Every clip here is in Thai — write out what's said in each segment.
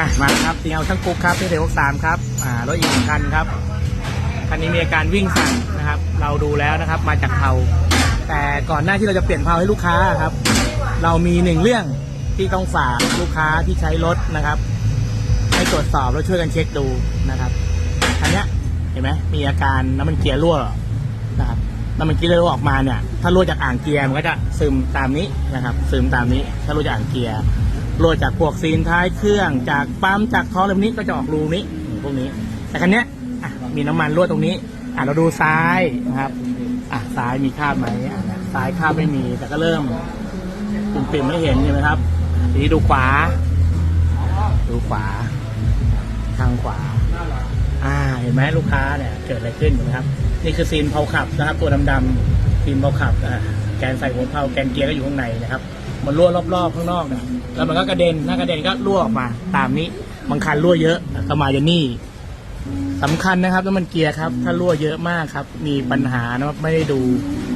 อะมาครับตีเอาช่างกุ๊กครับที่เทลสามครับอ่ารถอีกหนึ่งคันครับคันนี้มีอาการวิ่งสั่นนะครับ เราดูแล้วนะครับมาจากเผาแต่ก่อนหน้าที่เราจะเปลี่ยนเผาให้ลูกค้าครับ เรามีหนึ่งเรื่องที่ต้องฝากลูกค้าที่ใช้รถนะครับ ให้ตรวจสอบแล้วช่วยกันเช็คดูนะครับคันนี้เห็นไหมมีอาการน้ำมันเกียร์รั่วนะครับน้ำมันเกียร์รั่วออกมาเนี่ย ถ้ารั่วจากอ่างเกียร์มันก็จะซึมตามนี้นะครับ ซึมตามนี้ ถ้ารั่วจากอ่างเกียร์ รั่วจากพวกซีนท้ายเครื่องจากปั๊มจากท่ออะไรพวกนี้ก็จะออกรูนี้พวกนี้ แต่คันเนี้ยอะมีน้ำมันรั่วตรงนี้อะเราดูซ้ายนะครับอะซ้ายมีคราบไหมอะซ้ายคราบไม่มี แต่ก็เริ่มปิ่มๆไม่เห็นใช่ไหมครับทีนี้ดูขวา ดูขวา ทางขวา อ่าเห็นไหมลูกค้าเนี่ยเกิดอะไรขึ้นนไหมครับ นี่คือซีนเพาขับนะครับ ตัวดำๆซีนเพาขับอ่าแกนใส่หัวเพาแกนเกียร์ก็อยู่ข้างในนะครับ มันรั่วรอบๆข้างนอกเนี่ยแล้วมันก็กระเด็นถ้ากระเด็นก็รั่วออกมา ตามนี้บางคันรั่วเยอะก็มาจะนี่สำคัญนะครับน้ำมันเกียร์ครับ ถ้ารั่วเยอะมากครับ มีปัญหานะครับไม่ได้ดู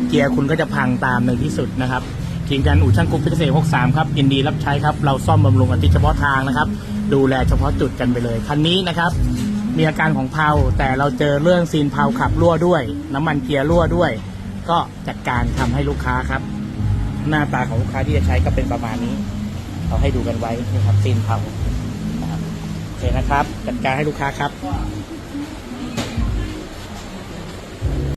เกียร์คุณก็จะพังตามในที่สุดนะครับทีมงานอู่ช่างกุ๊กพิเศษ63 ครับยินดีรับใช้ครับ เราซ่อมบำรุงกันที่เฉพาะทางนะครับ ดูแลเฉพาะจุดกันไปเลย คันนี้นะครับ มีอาการของเพาแต่เราเจอเรื่องซีนเพาขับรั่วด้วย น้ำมันเกียร์รั่วด้วย ก็จัดการทำให้ลูกค้าครับ หน้าตาของลูกค้าที่จะใช้ก็เป็นประมาณนี้เราให้ดูกันไว้นะครับซีนเผานะครับโอเคนะครับจัดการให้ลูกค้าครับ